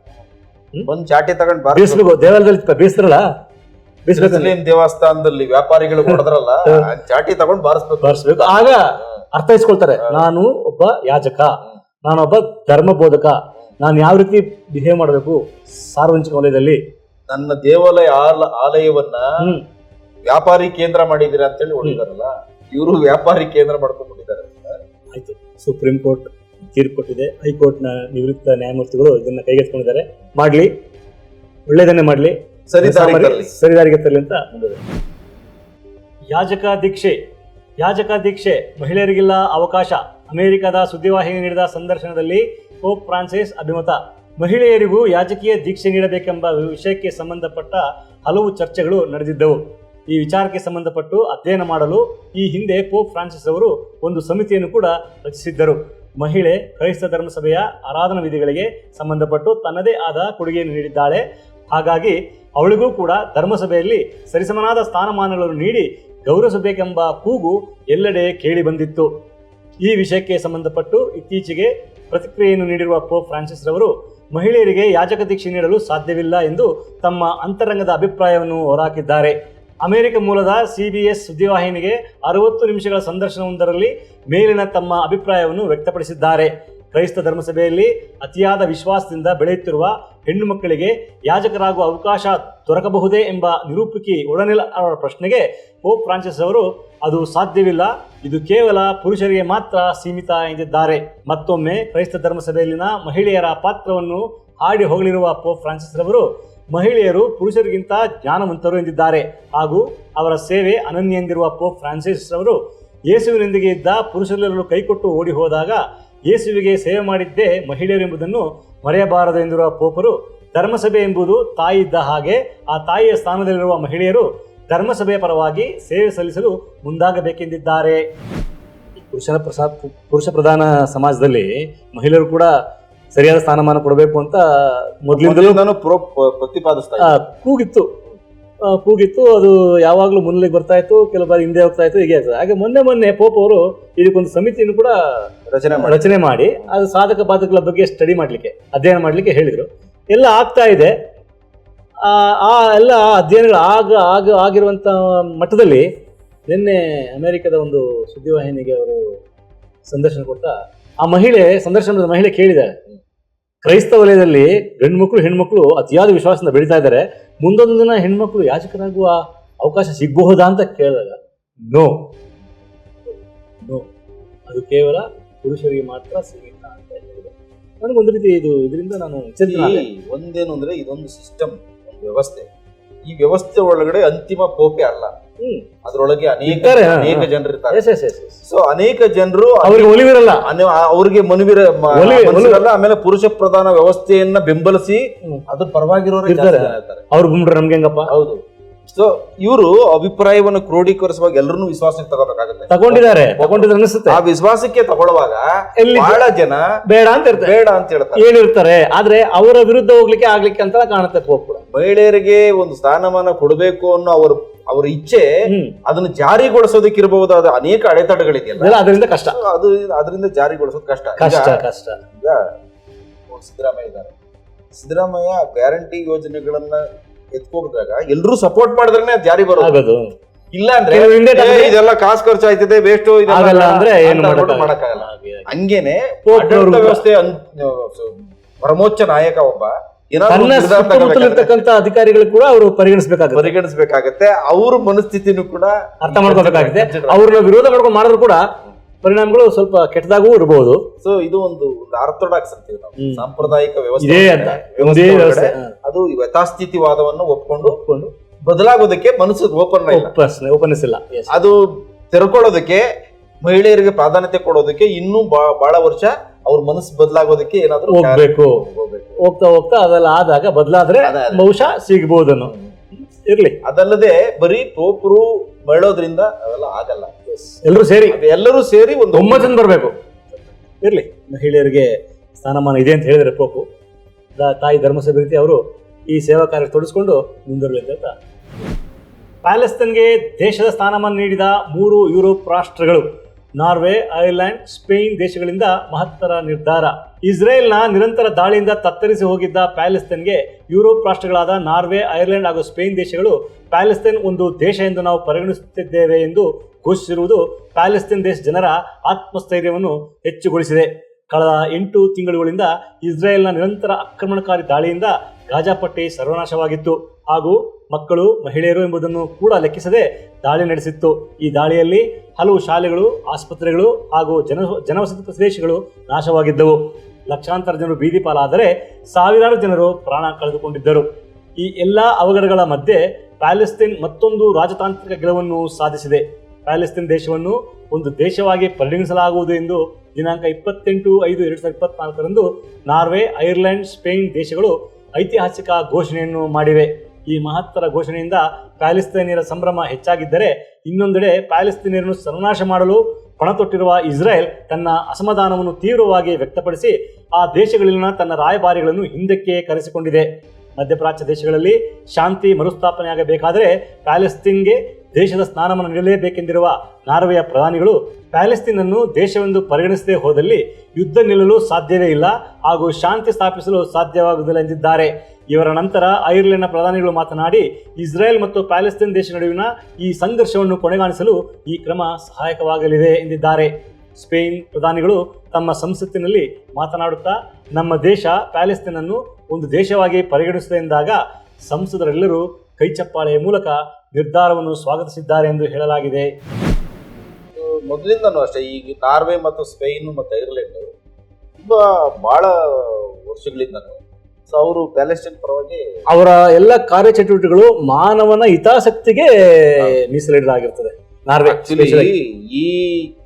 ಒಂದ್ ಚಾಟಿ ತಗೊಂಡ್ ಬಾರಿಸ್ಬೇಕು. ಬೀಸ್ಬೇಕು ದೇವಾಲಯದಲ್ಲಿ ಬೀಸ್ತಾರಲ್ಲ ಬೀಸ್ಬೇಕು ಮುಸ್ಲಿಂ ದೇವಸ್ಥಾನದಲ್ಲಿ ವ್ಯಾಪಾರಿಗಳು ಕೊಡದ್ರಲ್ಲ ಆ ಚಾಟಿ ತಗೊಂಡ್ ಬಾರಿಸ್ಬೇಕು. ಬಾರಿಸ್ಬೇಕು. ಆಗ ಅರ್ಥೈಸ್ಕೊಳ್ತಾರೆ ನಾನು ಒಬ್ಬ ಯಾಜಕ ನಾನೊಬ್ಬ ಧರ್ಮ ಬೋಧಕ ನಾನು ಯಾವ ರೀತಿ ಬಿಹೇವ್ ಮಾಡಬೇಕು ಸಾರ್ವಜನಿಕ ವಲಯದಲ್ಲಿ? ನನ್ನ ದೇವಾಲಯ ಆಲ- ಆಲಯವನ್ನ ಹ್ಮ್. ವ್ಯಾಪಾರಿ ಕೇಂದ್ರ ಮಾಡಿದಿರ ಅಂತೇಳಿ ಹೊಡಿದಾರಲ್ಲ ಇವರು ವ್ಯಾಪಾರಿ ಕೇಂದ್ರ ಮಾಡ್ಕೊಂಡ್ಬಿಟ್ಟಿದ್ದಾರೆ ಆಯ್ತು. ಸುಪ್ರೀಂ ಕೋರ್ಟ್ ತೀರ್ಪು ಕೊಟ್ಟಿದೆ. ಹೈಕೋರ್ಟ್ನ ನಿವೃತ್ತ ನ್ಯಾಯಮೂರ್ತಿಗಳು ಇದನ್ನ ಕೈಗೆತ್ತಿಕೊಂಡಿದ್ದಾರೆ. ಮಾಡ್ಲಿ. ಒಳ್ಳೇದನ್ನೇ ಮಾಡ್ಲಿ. ಸರಿ ಸಾಮಾನ್ಯ- ತರಲಿ. ಅಂತ ಯಾಜಕಾ ಯಾಜಕ ದೀಕ್ಷೆ ಯಾಜಕ ದೀಕ್ಷೆ ಮಹಿಳೆಯರಿಗಿಲ್ಲ ಅವಕಾಶ. ಅಮೆರಿಕದ ಸುದ್ದಿವಾಹಿನಿ ನೀಡಿದ ಸಂದರ್ಶನದಲ್ಲಿ ಪೋಪ್ ಫ್ರಾನ್ಸಿಸ್ ಅಭಿಮತ. ಮಹಿಳೆಯರಿಗೂ ಯಾಜಕೀಯ ದೀಕ್ಷೆ ನೀಡಬೇಕೆಂಬ ವಿಷಯಕ್ಕೆ ಸಂಬಂಧಪಟ್ಟ ಹಲವು ಚರ್ಚೆಗಳು ನಡೆದಿದ್ದವು. ಈ ವಿಚಾರಕ್ಕೆ ಸಂಬಂಧಪಟ್ಟು ಅಧ್ಯಯನ ಮಾಡಲು ಈ ಹಿಂದೆ ಪೋಪ್ ಫ್ರಾನ್ಸಿಸ್ ಅವರು ಒಂದು ಸಮಿತಿಯನ್ನು ಕೂಡ ರಚಿಸಿದ್ದರು. ಮಹಿಳೆ, ಕ್ರೈಸ್ತ ಧರ್ಮಸಭೆಯ ಆರಾಧನಾ ವಿಧಿಗಳಿಗೆ ಸಂಬಂಧಪಟ್ಟು ತನ್ನದೇ ಆದ ಕೊಡುಗೆಯನ್ನು ನೀಡಿದ್ದಾಳೆ. ಹಾಗಾಗಿ ಅವಳಿಗೂ ಕೂಡ ಧರ್ಮಸಭೆಯಲ್ಲಿ ಸರಿಸಮನಾದ ಸ್ಥಾನಮಾನಗಳನ್ನು ನೀಡಿ ಗೌರವಿಸಬೇಕೆಂಬ ಕೂಗು ಎಲ್ಲೆಡೆ ಕೇಳಿಬಂದಿತ್ತು ಈ ವಿಷಯಕ್ಕೆ ಸಂಬಂಧಪಟ್ಟು ಇತ್ತೀಚೆಗೆ ಪ್ರತಿಕ್ರಿಯೆಯನ್ನು ನೀಡಿರುವ ಪೋಪ್ ಫ್ರಾನ್ಸಿಸ್ ರವರು, ಮಹಿಳೆಯರಿಗೆ ಯಾಜಕ ದೀಕ್ಷೆ ನೀಡಲು ಸಾಧ್ಯವಿಲ್ಲ ಎಂದು ತಮ್ಮ ಅಂತರಂಗದ ಅಭಿಪ್ರಾಯವನ್ನು ಹೊರಹಾಕಿದ್ದಾರೆ. ಅಮೆರಿಕ ಮೂಲದ ಸಿಬಿಎಸ್ ಸುದ್ದಿವಾಹಿನಿಗೆ ಅರವತ್ತು ನಿಮಿಷಗಳ ಸಂದರ್ಶನವೊಂದರಲ್ಲಿ ಮೇಲಿನ ತಮ್ಮ ಅಭಿಪ್ರಾಯವನ್ನು ವ್ಯಕ್ತಪಡಿಸಿದ್ದಾರೆ. ಕ್ರೈಸ್ತ ಧರ್ಮಸಭೆಯಲ್ಲಿ ಅತಿಯಾದ ವಿಶ್ವಾಸದಿಂದ ಬೆಳೆಯುತ್ತಿರುವ ಹೆಣ್ಣು ಮಕ್ಕಳಿಗೆ ಯಾಜಕರಾಗುವ ಅವಕಾಶ ದೊರಕಬಹುದೇ ಎಂಬ ನಿರೂಪಕಿ ಒಡನೆಲ ಅವರ ಪ್ರಶ್ನೆಗೆ ಪೋಪ್ ಫ್ರಾನ್ಸಿಸ್ ಅವರು, ಅದು ಸಾಧ್ಯವಿಲ್ಲ, ಇದು ಕೇವಲ ಪುರುಷರಿಗೆ ಮಾತ್ರ ಸೀಮಿತ ಎಂದಿದ್ದಾರೆ. ಮತ್ತೊಮ್ಮೆ ಕ್ರೈಸ್ತ ಧರ್ಮಸಭೆಯಲ್ಲಿನ ಮಹಿಳೆಯರ ಪಾತ್ರವನ್ನು ಹಾಡಿ ಹೊಗಳಿರುವ ಪೋಪ್ ಫ್ರಾನ್ಸಿಸ್ ರವರು, ಮಹಿಳೆಯರು ಪುರುಷರಿಗಿಂತ ಜ್ಞಾನವಂತರು ಎಂದಿದ್ದಾರೆ. ಹಾಗೂ ಅವರ ಸೇವೆ ಅನನ್ಯ ಎಂದಿರುವ ಪೋಪ್ ಫ್ರಾನ್ಸಿಸ್ ಅವರು ಯೇಸುವಿನೊಂದಿಗೆ ಇದ್ದ ಪುರುಷರೆಲ್ಲರೂ ಕೈಕೊಟ್ಟು ಓಡಿ ಹೋದಾಗ ಯೇಸುವಿಗೆ ಸೇವೆ ಮಾಡಿದ್ದೇ ಮಹಿಳೆಯರು ಎಂಬುದನ್ನು ಮರೆಯಬಾರದು ಎಂದಿರುವ ಪೋಪರು ಧರ್ಮಸಭೆ ಎಂಬುದು ತಾಯಿ ಇದ್ದ ಹಾಗೆ ಆ ತಾಯಿಯ ಸ್ಥಾನದಲ್ಲಿರುವ ಮಹಿಳೆಯರು ಧರ್ಮಸಭೆಯ ಪರವಾಗಿ ಸೇವೆ ಸಲ್ಲಿಸಲು ಮುಂದಾಗಬೇಕೆಂದಿದ್ದಾರೆ. ಪುರುಷನ ಪ್ರಸಾದ ಪುರುಷ ಪ್ರಧಾನ ಸಮಾಜದಲ್ಲಿ ಮಹಿಳೆಯರು ಕೂಡ ಸರಿಯಾದ ಸ್ಥಾನಮಾನ ಕೊಡಬೇಕು ಅಂತ ಮೊದಲಿಂದಲೂ ನಾನು ಪ್ರೋ ಪ್ರತಿಪಾದಿಸ್ತಾ ಕೂಗಿತ್ತು. ಕೂಗಿತ್ತು ಅದು ಯಾವಾಗಲೂ ಮುನ್ನೆಲೆಗೆ ಬರ್ತಾ ಇತ್ತು ಕೆಲವು ಬಾರಿ ಹಿಂದೆ ಹೋಗ್ತಾ ಇತ್ತು ಹೀಗೆ ಆಗ್ತದೆ. ಹಾಗೆ ಮೊನ್ನೆ ಮೊನ್ನೆ ಪೋಪ್ ಅವರು ಇದಕ್ಕೊಂದು ಸಮಿತಿಯನ್ನು ಕೂಡ ರಚನೆ ರಚನೆ ಮಾಡಿ ಅದು ಸಾಧಕ ಬಾಧಕಗಳ ಬಗ್ಗೆ ಸ್ಟಡಿ ಮಾಡಲಿಕ್ಕೆ ಅಧ್ಯಯನ ಮಾಡಲಿಕ್ಕೆ ಹೇಳಿದರು. ಎಲ್ಲ ಆಗ್ತಾ ಇದೆ. ಆ ಆ ಎಲ್ಲ ಅಧ್ಯಯನಗಳು ಆಗ ಆಗ ಆಗಿರುವಂಥ ಮಟ್ಟದಲ್ಲಿ ನಿನ್ನೆ ಅಮೆರಿಕದ ಒಂದು ಸುದ್ದಿವಾಹಿನಿಗೆ ಅವರು ಸಂದರ್ಶನ ಕೊಡ್ತಾ ಆ ಮಹಿಳೆ ಸಂದರ್ಶನದ ಮಹಿಳೆ ಕೇಳಿದ್ದಾರೆ ಕ್ರೈಸ್ತ ವಲಯದಲ್ಲಿ ಗಂಡು ಮಕ್ಕಳು ಹೆಣ್ಮಕ್ಳು ಅತಿಯಾದ ವಿಶ್ವಾಸದಿಂದ ಬೆಳೀತಾ ಇದ್ದಾರೆ. ಮುಂದೊಂದು ದಿನ ಹೆಣ್ಮಕ್ಳು ಯಾಚಕರಾಗುವ ಅವಕಾಶ ಸಿಗಬಹುದಾ ಅಂತ ಕೇಳಿದಾಗ ನೋ. ನೋ. ಅದು ಕೇವಲ ಪುರುಷರಿಗೆ ಮಾತ್ರ ಸೀಮಿತ ಅಂತ ಹೇಳಿದೆ ನನಗೊಂದು ರೀತಿ ಇದು ಇದರಿಂದ ನಾನು. ಒಂದೇನು ಅಂದ್ರೆ ಇದೊಂದು ಸಿಸ್ಟಮ್ ಒಂದು ವ್ಯವಸ್ಥೆ. ಈ ವ್ಯವಸ್ಥೆ ಒಳಗಡೆ ಅಂತಿಮ ಪೋಪೆ ಅಲ್ಲ. ಅದ್ರೊಳಗೆ ಅನೇಕ ಇರ್ತಾರೆ, ಹಾ, ಅನೇಕ ಹಾ. ಜನರು ಇರ್ತಾರೆ. Yes yes yes yes so ಅನೇಕ ಜನರು ಅವ್ರಿಗೆ ಒಲಿವಿರಲ್ಲ. ಅನೆ- ಅವ್ರಿಗೆ ಮನುವಿರ ಮ- ಒಲಿವೆ- ಮನಸ್ಸಿರಲ್ಲ ಆಮೇಲೆ ಪುರುಷ ಪ್ರಧಾನ ವ್ಯವಸ್ಥೆಯನ್ನ ಬೆಂಬಲಿಸಿ ಹ್ಮ್. ಅದ್ರ ಪರವಾಗಿರೋರು ಇರ್ತಾರೆ. ಇರ್ತಾರೆ. ಅವ್ರು ಗುಂಡ್ರೆ ನಮ್ಗೆ ಹೆಂಗಪ್ಪ? ಹೌದು. ಸೊ ಇವರು ಅಭಿಪ್ರಾಯವನ್ನು ಕ್ರೋಢೀಕರಿಸುವಾಗ ಎಲ್ಲರನ್ನೂ ವಿಶ್ವಾಸಕ್ಕೆ ತಗೋಬೇಕಾಗುತ್ತೆ. ತಗೊಂಡಿದ್ದಾರೆ. ತಗೊಂಡಿದ್ರೆ ಅನಿಸುತ್ತೆ. ಆ ವಿಶ್ವಾಸಕ್ಕೆ ತಗೊಳ್ಳುವಾಗ ಎಲ್ಲಿ ಬಹಳ ಜನ ಬೇಡ ಅಂತ ಇರ್ತಾರೆ. ಬೇಡ ಅಂತ ಹೇಳ್ತಾರೆ. ಹೇಳಿರ್ತಾರೆ ಆದ್ರೆ ಅವರ ವಿರುದ್ಧ ಹೋಗ್ಲಿಕ್ಕೆ ಆಗ್ಲಿಕ್ಕೆ ಅಂತ ಕಾಣುತ್ತೆ ಮಹಿಳೆಯರಿಗೆ ಒಂದು ಸ್ಥಾನಮಾನ ಕೊಡಬೇಕು ಅನ್ನೋ ಅವ್ರ ಅವ್ರ ಇಚ್ಛೆ ಅದನ್ನ ಜಾರಿಗೊಳಿಸೋದಕ್ಕೆ ಇರಬಹುದಾದ ಅನೇಕ ಅಡೆತಡೆಗಳಿದೆಯಲ್ಲ. ಅದರಿಂದ ಕಷ್ಟ. ಅದು ಅದರಿಂದ ಜಾರಿಗೊಳಿಸೋದು ಕಷ್ಟ. ಕಷ್ಟ ಕಷ್ಟ. ಈಗ ಸಿದ್ದರಾಮಯ್ಯ ಇದ್ದಾರೆ. ಸಿದ್ದರಾಮಯ್ಯ ಗ್ಯಾರಂಟಿ ಯೋಜನೆಗಳನ್ನ ಎತ್ಕೊಂಡಾಗ ಎಲ್ಲರೂ ಸಪೋರ್ಟ್ ಮಾಡಿದ್ರೆ ಜಾರಿ ಬರೋದು. ಇಲ್ಲ ಅಂದ್ರೆ ಇದೆಲ್ಲ ಕಾಸು ಖರ್ಚು ಆಯ್ತದೆ ವೇಸ್ಟ್ ಅಂದ್ರೆ ಏನು ಮಾಡಕ್ಕಾಗಲ್ಲ. ಹಂಗೇನೆ ವ್ಯವಸ್ಥೆ ಪರಮೋಚ್ಚ ನಾಯಕ ಒಬ್ಬ ತನ್ನ ಸುತ್ತಮುತ್ತಲಿರ್ತಕ್ಕಂಥ ಅಧಿಕಾರಿಗಳು ಕೂಡ ಅವರು ಪರಿಗಣಿಸಬೇಕಾಗುತ್ತೆ. ಪರಿಗಣಿಸಬೇಕಾಗುತ್ತೆ. ಅವ್ರ ಮನಸ್ಥಿತಿನೂ ಕೂಡ ಅರ್ಥ ಮಾಡ್ಕೋಬೇಕಾಗುತ್ತೆ. ಅವ್ರನ್ನ ವಿರೋಧ ಮಾಡ್ಕೊಂಡು ಮಾಡಿದ್ರು ಕೂಡ ಪರಿಣಾಮಗಳು ಸ್ವಲ್ಪ ಕೆಟ್ಟದಾಗೂ ಇರಬಹುದು ಸೊ ಇದು ಒಂದು ಆರ್ಥೋಡಾಕ್ಸ್ ಅಂತೀವಿ ನಾವು. ಸಾಂಪ್ರದಾಯಿಕ ವ್ಯವಸ್ಥೆ ವ್ಯವಸ್ಥೆ. ಅದು ಯಥಾಸ್ಥಿತಿವಾದವನ್ನು ಒಪ್ಕೊಂಡು ಒಪ್ಕೊಂಡು. ಬದಲಾಗೋದಕ್ಕೆ ಮನಸ್ಸು ಓಪನ್ ಇಲ್ಲ. ಒಪ್ಪಸ್- ಒಪ್ಪನಿಸಿಲ್ಲ ಅದು ತೆರ್ಕೊಳ್ಳೋದಕ್ಕೆ ಮಹಿಳೆಯರಿಗೆ ಪ್ರಾಧಾನ್ಯತೆ ಕೊಡೋದಕ್ಕೆ ಇನ್ನೂ ಬಹಳ ವರ್ಷ ಅವ್ರ ಮನಸ್ಸು ಬದಲಾಗೋದಕ್ಕೆ ಏನಾದ್ರೂ ಹೋಗ್ಬೇಕು. ಹೋಗ್ತಾ ಹೋಗ್ತಾ ಅದೆಲ್ಲ ಆದಾಗ ಬದಲಾದ್ರೆ. ಬಹುಶಃ ಸಿಗ್ಬೋದನ್ನು. ಇರ್ಲಿ. ಅದಲ್ಲದೆ ಬರೀ ಪೋಪರು ಮಳೋದ್ರಿಂದ ಅದೆಲ್ಲ ಆಗಲ್ಲ. ಎಲ್ಲರೂ ಸೇರಿ. ಎಲ್ಲರೂ ಸೇರಿ ಒಂದು ಒಮ್ಮತನ ಬರಬೇಕು. ಇರ್ಲಿ. ಮಹಿಳೆಯರಿಗೆ ಸ್ಥಾನಮಾನ ಇದೆ ಅಂತ ಹೇಳಿದ್ರೆ ಪೋಪು ತಾಯಿ ಧರ್ಮಸಭೆ ರೀತಿ ಅವರು ಈ ಸೇವಾ ಕಾರ್ಯ ಮುಂದುವರಲಿ ಅಂತ. ಪ್ಯಾಲೆಸ್ತನ್ಗೆ ದೇಶದ ಸ್ಥಾನಮಾನ ನೀಡಿದ ಮೂರು ಯುರೋಪ್ ರಾಷ್ಟ್ರಗಳು. ನಾರ್ವೆ, ಐರ್ಲೆಂಡ್, ಸ್ಪೇನ್ ದೇಶಗಳಿಂದ ಮಹತ್ತರ ನಿರ್ಧಾರ. ಇಸ್ರೇಲ್ನ ನಿರಂತರ ದಾಳಿಯಿಂದ ತತ್ತರಿಸಿ ಹೋಗಿದ್ದ ಪ್ಯಾಲೆಸ್ತನ್ಗೆ ಯುರೋಪ್ ರಾಷ್ಟ್ರಗಳಾದ ನಾರ್ವೆ, ಐರ್ಲೆಂಡ್ ಹಾಗೂ ಸ್ಪೇನ್ ದೇಶಗಳು ಪ್ಯಾಲೆಸ್ತೈನ್ ಒಂದು ದೇಶ ಎಂದು ನಾವು ಪರಿಗಣಿಸುತ್ತಿದ್ದೇವೆ ಎಂದು ಘೋಷಿಸಿರುವುದು ಪ್ಯಾಲೆಸ್ತೈನ್ ದೇಶ ಜನರ ಆತ್ಮಸ್ಥೈರ್ಯವನ್ನು ಹೆಚ್ಚುಗೊಳಿಸಿದೆ. ಕಳೆದ ಎಂಟು ತಿಂಗಳುಗಳಿಂದ ಇಸ್ರೇಲ್ನ ನಿರಂತರ ಆಕ್ರಮಣಕಾರಿ ದಾಳಿಯಿಂದ ಗಾಜಾಪಟ್ಟಿ ಸರ್ವನಾಶವಾಗಿತ್ತು. ಹಾಗೂ ಮಕ್ಕಳು, ಮಹಿಳೆಯರು ಎಂಬುದನ್ನು ಕೂಡ ಲೆಕ್ಕಿಸದೆ ದಾಳಿ ನಡೆಸಿತ್ತು. ಈ ದಾಳಿಯಲ್ಲಿ ಹಲವು ಶಾಲೆಗಳು, ಆಸ್ಪತ್ರೆಗಳು ಹಾಗೂ ಜನ, ಜನವಸತಿ ಪ್ರದೇಶಗಳು ನಾಶವಾಗಿದ್ದವು. ಲಕ್ಷಾಂತರ ಜನರು ಬೀದಿ ಪಾಲಾದರೆ ಸಾವಿರಾರು ಜನರು ಪ್ರಾಣ ಕಳೆದುಕೊಂಡಿದ್ದರು. ಈ ಎಲ್ಲ ಅವಘಡಗಳ ಮಧ್ಯೆ ಪ್ಯಾಲೆಸ್ತೀನ್ ಮತ್ತೊಂದು ರಾಜತಾಂತ್ರಿಕ ಗೆಲುವನ್ನು ಸಾಧಿಸಿದೆ. ಪ್ಯಾಲೆಸ್ತೀನ್ ದೇಶವನ್ನು ಒಂದು ದೇಶವಾಗಿ ಪರಿಗಣಿಸಲಾಗುವುದು ಎಂದು ದಿನಾಂಕ ಇಪ್ಪತ್ತೆಂಟು ಐದು ಎರಡು ಸಾವಿರದ ಇಪ್ಪತ್ನಾಲ್ಕರಂದು ನಾರ್ವೆ, ಐರ್ಲೆಂಡ್, ಸ್ಪೇನ್ ದೇಶಗಳು ಐತಿಹಾಸಿಕ ಘೋಷಣೆಯನ್ನು ಮಾಡಿವೆ. ಈ ಮಹತ್ತರ ಘೋಷಣೆಯಿಂದ ಪ್ಯಾಲೆಸ್ತೈನಿಯರ ಸಂಭ್ರಮ ಹೆಚ್ಚಾಗಿದ್ದರೆ ಇನ್ನೊಂದೆಡೆ ಪ್ಯಾಲಿಸ್ತೀನಿಯರನ್ನು ಸರ್ವನಾಶ ಮಾಡಲು ಪಣತೊಟ್ಟಿರುವ ಇಸ್ರೇಲ್ ತನ್ನ ಅಸಮಾಧಾನವನ್ನು ತೀವ್ರವಾಗಿ ವ್ಯಕ್ತಪಡಿಸಿ ಆ ದೇಶಗಳಲ್ಲಿನ ತನ್ನ ರಾಯಭಾರಿಗಳನ್ನು ಹಿಂದಕ್ಕೆ ಕರೆಸಿಕೊಂಡಿದೆ. ಮಧ್ಯಪ್ರಾಚ್ಯ ದೇಶಗಳಲ್ಲಿ ಶಾಂತಿ ಮರುಸ್ಥಾಪನೆಯಾಗಬೇಕಾದರೆ ಪ್ಯಾಲೆಸ್ತೀನ್ಗೆ ದೇಶದ ಸ್ನಾನವನ್ನು ನೀಡಲೇಬೇಕೆಂದಿರುವ ನಾರ್ವೆಯ ಪ್ರಧಾನಿಗಳು ಪ್ಯಾಲೆಸ್ತೀನ್ ಅನ್ನು ದೇಶವೆಂದು ಪರಿಗಣಿಸದೇ ಹೋದಲ್ಲಿ ಯುದ್ಧ ನಿಲ್ಲಲು ಸಾಧ್ಯವೇ ಇಲ್ಲ ಹಾಗೂ ಶಾಂತಿ ಸ್ಥಾಪಿಸಲು ಸಾಧ್ಯವಾಗುವುದಿಲ್ಲ ಎಂದಿದ್ದಾರೆ. ಇವರ ನಂತರ ಐರ್ಲೆಂಡ್ನ ಪ್ರಧಾನಿಗಳು ಮಾತನಾಡಿ ಇಸ್ರೇಲ್ ಮತ್ತು ಪ್ಯಾಲೆಸ್ತೀನ್ ದೇಶ ನಡುವಿನ ಈ ಸಂಘರ್ಷವನ್ನು ಕೊನೆಗಾಣಿಸಲು ಈ ಕ್ರಮ ಸಹಾಯಕವಾಗಲಿದೆ ಎಂದಿದ್ದಾರೆ. ಸ್ಪೇನ್ ಪ್ರಧಾನಿಗಳು ತಮ್ಮ ಸಂಸತ್ತಿನಲ್ಲಿ ಮಾತನಾಡುತ್ತಾ, ನಮ್ಮ ದೇಶ ಪ್ಯಾಲೆಸ್ತೀನ್ ಅನ್ನು ಒಂದು ದೇಶವಾಗಿ ಪರಿಗಣಿಸಿದೆ ಎಂದಾಗ ಸಂಸದರೆಲ್ಲರೂ ಕೈಚಪ್ಪಾಳೆಯ ಮೂಲಕ ನಿರ್ಧಾರವನ್ನು ಸ್ವಾಗತಿಸಿದ್ದಾರೆ ಎಂದು ಹೇಳಲಾಗಿದೆ. ಮೊದಲಿಂದನೂ ಅಷ್ಟೇ, ಈಗ ನಾರ್ವೆ ಮತ್ತು ಸ್ಪೇನು ಮತ್ತು ಐರ್ಲೆಂಡ್ ತುಂಬ ಭಾಳ ವರ್ಷಗಳಿಂದನೂ ಸೊ ಅವರು ಪ್ಯಾಲೆಸ್ಟೈನ್ ಪರವಾಗಿ ಅವರ ಎಲ್ಲ ಕಾರ್ಯಚಟುವಟಿಕೆಗಳು ಮಾನವನ ಹಿತಾಸಕ್ತಿಗೆ ಮೀಸಲಿಡಲಾಗಿರ್ತದೆ. Norway actually. ಈ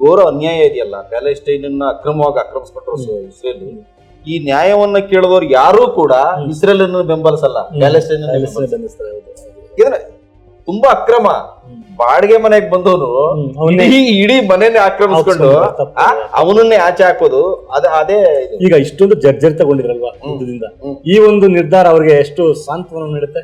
ಘೋರ ಅನ್ಯಾಯ ಇದೆಯಲ್ಲ ಪ್ಯಾಲೆಸ್ಟೈನ್ ಅನ್ನ ಅಕ್ರಮವಾಗಿ ಆಕ್ರಮಿಸ್ಕೊಂಡ್ರು ಇಸ್ರೇಲ್ ಈ ನ್ಯಾಯವನ್ನ ಕೇಳಿದವರು ಯಾರು ಕೂಡ. ಇಸ್ರೇಲ್ ಅನ್ನು ಬೆಂಬಲಿಸಲ್ಲ ಪ್ಯಾಲೆಸ್ಟೈನ್ ಬೆಂಬಲಿಸ್ತಾರೆ ತುಂಬಾ ಅಕ್ರಮ. ಬಾಡಿಗೆ ಮನೆಗೆ ಬಂದವನು ಇಡೀ ಮನೇನೆ ಆಕ್ರಮಿಸ್ಕೊಂಡು. ಅವನನ್ನೇ ಆಚೆ ಹಾಕೋದು ಅದ ಅದೇ ಈಗ ಇಷ್ಟೊಂದು ಜರ್ಜರಿತಗೊಂಡಿದ್ರಲ್ವಾ ಯುದ್ಧದಿಂದ? ಹ್ಮ್. ಈ ಒಂದು ನಿರ್ಧಾರ ಅವ್ರಿಗೆ ಎಷ್ಟು ಸಾಂತ್ವನ ನೀಡುತ್ತೆ?